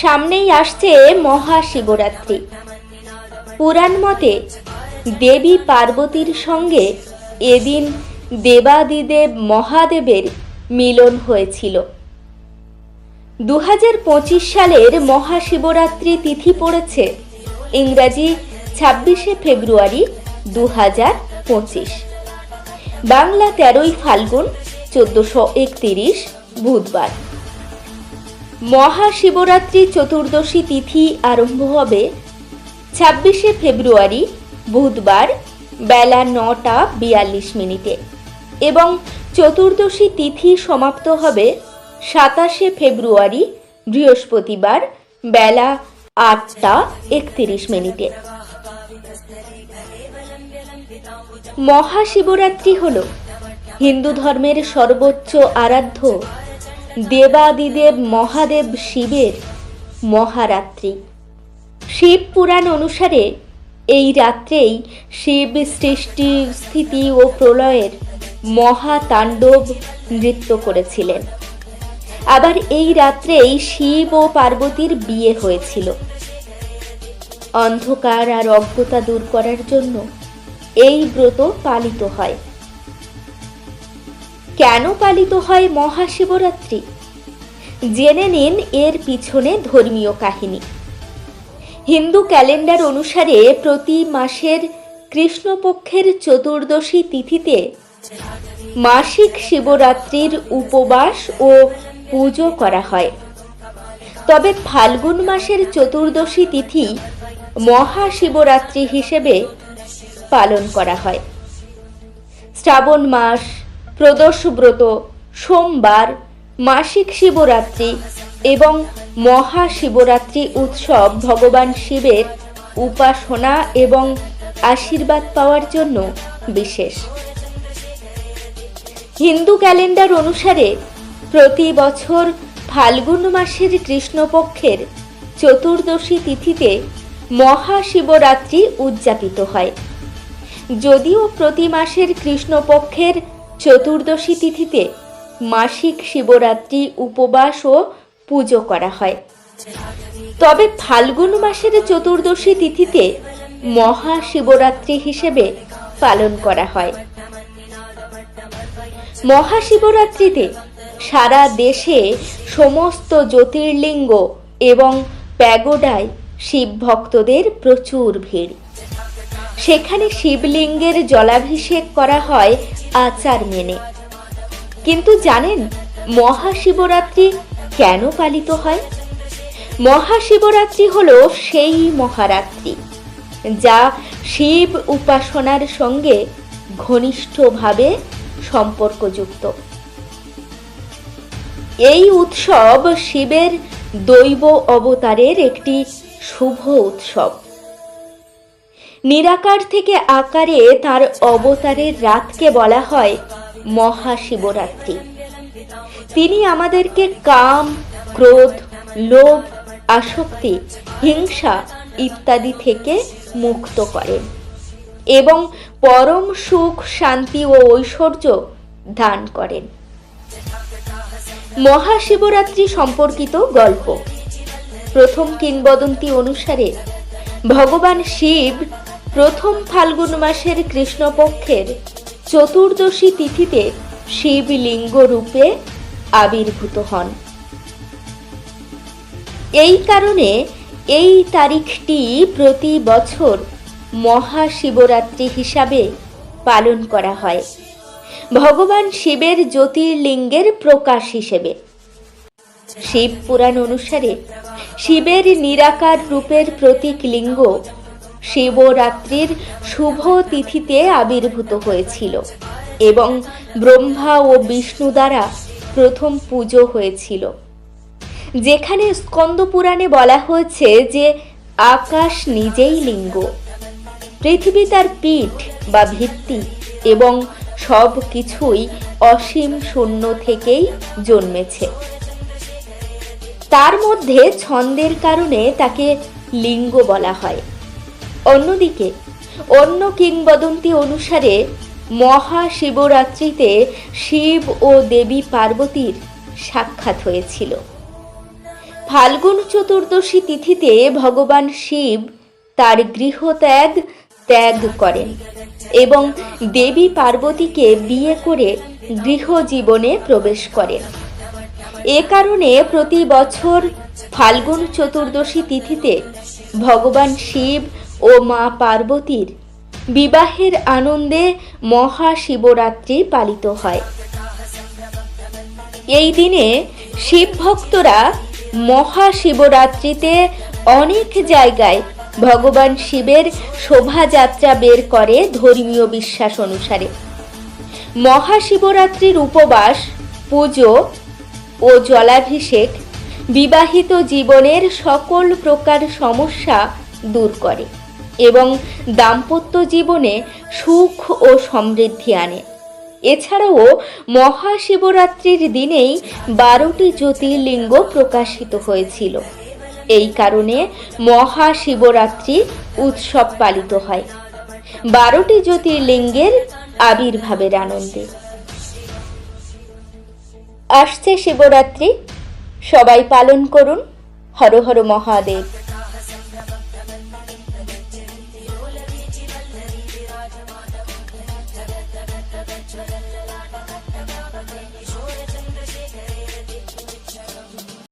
সামনেই আসছে মহাশিবরাত্রি। পুরাণ মতে দেবী পার্বতীর সঙ্গে এদিন দেবাদিদেব মহাদেবের মিলন হয়েছিল। দু হাজার পঁচিশ সালের মহাশিবরাত্রি তিথি পড়েছে ইংরাজি ছাব্বিশে ফেব্রুয়ারি দু হাজার পঁচিশ। বাংলা তেরোই ফাল্গুন চোদ্দশো একতিরিশ বুধবার। মহাশিবরাত্রি চতুর্দশী তিথি আরম্ভ হবে ছাব্বিশে ফেব্রুয়ারি বুধবার বেলা নটা বিয়াল্লিশ মিনিটে এবং চতুর্দশী তিথি সমাপ্ত হবে সাতাশে ফেব্রুয়ারি বৃহস্পতিবার বেলা আটটা একত্রিশ মিনিটে। মহাশিবরাত্রি হল হিন্দু ধর্মের সর্বোচ্চ আরাধ্য। দেবাদিদেব মহাদেব শিবের মহারাত্রি। শিব পুরাণ অনুসারে এই রাত্রেই শিব সৃষ্টি, স্থিতি ও প্রলয়ের মহাতাণ্ডব নৃত্য করেছিলেন। আবার এই রাত্রেই শিব ও পার্বতীর বিয়ে হয়েছিল। অন্ধকার আর অজ্ঞতা দূর করার জন্য এই ব্রত পালিত হয়। কেন পালিত হয় মহাশিবরাত্রি? জেনে নিন এর পিছনে ধর্মীয় কাহিনী। হিন্দু ক্যালেন্ডার অনুসারে প্রতি মাসের কৃষ্ণপক্ষের চতুর্দশী তিথিতে মাসিক শিবরাত্রির উপবাস ও পুজো করা হয়। তবে ফাল্গুন মাসের চতুর্দশী তিথি মহাশিবরাত্রি হিসেবে পালন করা হয়। শ্রাবণ মাস প্রদোষ ব্রত সোমবার মাসিক শিবরাত্রি এবং মহাশিবরাত্রি উৎসব ভগবান শিবের উপাসনা এবং আশীর্বাদ পাওয়ার জন্য বিশেষ। হিন্দু ক্যালেন্ডার অনুসারে প্রতি বছর ফাল্গুন মাসের কৃষ্ণপক্ষের চতুর্দশী তিথিতে মহাশিবরাত্রি উদযাপিত হয়। যদিও প্রতি মাসের কৃষ্ণপক্ষের চতুর্দশী তিথিতে মাসিক শিবরাত্রি উপবাস ও পুজো করা হয়। তবে ফাল্গুন মাসের চতুর্দশী তিথিতে মহাশিবরাত্রি হিসেবে পালন করা হয়। মহাশিবরাত্রিতে সারা দেশে সমস্ত জ্যোতির্লিঙ্গ এবং প্যাগোডায় শিব ভক্তদের প্রচুর ভিড়। সেখানে শিবলিঙ্গের জলাভিষেক করা হয় আচার মেনে। কিন্তু জানেন মহাশিবরাত্রি কেন পালিত হয়? মহাশিবরাত্রি হলো সেই মহারাত্রি যা শিব উপাসনার সঙ্গে ঘনিষ্ঠভাবে সম্পর্কযুক্ত। এই উৎসব শিবের দৈব অবতারের একটি শুভ উৎসব। নিরাকার থেকে আকারে তার অবতারের রাতকে বলা হয় মহাশিবরাত্রি। তিনি আমাদেরকে কাম, ক্রোধ, লোভ, আসক্তি, হিংসা ইত্যাদি থেকে মুক্ত করেন এবং পরম সুখ, শান্তি ও ঐশ্বর্য দান করেন। মহাশিবরাত্রি সম্পর্কিত গল্প। প্রথম কিংবদন্তি অনুসারে ভগবান শিব প্রথম ফাল্গুন মাসের কৃষ্ণপক্ষের চতুর্দশী তিথিতে শিবলিঙ্গ রূপে আবির্ভূত হন। এই কারণে এই তারিখটি প্রতি বছর মহাশিবরাত্রি হিসাবে পালন করা হয়। ভগবান শিবের জ্যোতির্লিঙ্গের প্রকাশ হিসেবে। শিব পুরাণ অনুসারে শিবের নিরাকার রূপের প্রতীক লিঙ্গ শিবরাত্রির শুভ তিথিতে আবির্ভূত হয়েছিল এবং ব্রহ্মা ও বিষ্ণু দ্বারা প্রথম পুজো হয়েছিল। যেখানে স্কন্দ পুরাণে বলা হয়েছে যে আকাশ নিজেই লিঙ্গ। পৃথিবী তার পিঠ বা ভিত্তি এবং সব কিছুই অসীম শূন্য থেকেই জন্মেছে। তার মধ্যে ছন্দের কারণে তাকে লিঙ্গ বলা হয়। অন্যদিকে, অন্য কিংবদন্তি অনুসারে মহাশিবরাত্রিতে শিব ও দেবী পার্বতীর সাক্ষাৎ হয়েছিল। ফাল্গুন চতুর্দশী তিথিতে ভগবান শিব তার গৃহত্যাগ ত্যাগ করেন এবং দেবী পার্বতীকে বিয়ে করে গৃহজীবনে প্রবেশ করেন। এ কারণে প্রতি বছর ফাল্গুন চতুর্দশী তিথিতে ভগবান শিব ও মা পার্বতীর বিবাহের আনন্দে মহাশিবরাত্রি পালিত হয়। এই দিনে শিব ভক্তরা মহাশিবরাত্রিতে অনেক জায়গায় ভগবান শিবের শোভাযাত্রা বের করে ধর্মীয় বিশ্বাস অনুসারে। মহাশিবরাত্রির উপবাস, পুজো ও জলাভিষেক বিবাহিত জীবনের সকল প্রকার সমস্যা দূর করে। এবং দাম্পত্য জীবনে সুখ ও সমৃদ্ধি আনে। এছাড়াও মহাশিবরাত্রির দিনেই বারোটি জ্যোতির্লিঙ্গ প্রকাশিত হয়েছিল। এই কারণে মহাশিবরাত্রি উৎসব পালিত হয়। বারোটি জ্যোতির্লিঙ্গের আবির্ভাবের আনন্দে। আসছে শিবরাত্রি। সবাই পালন করুন। হর হর মহাদেব।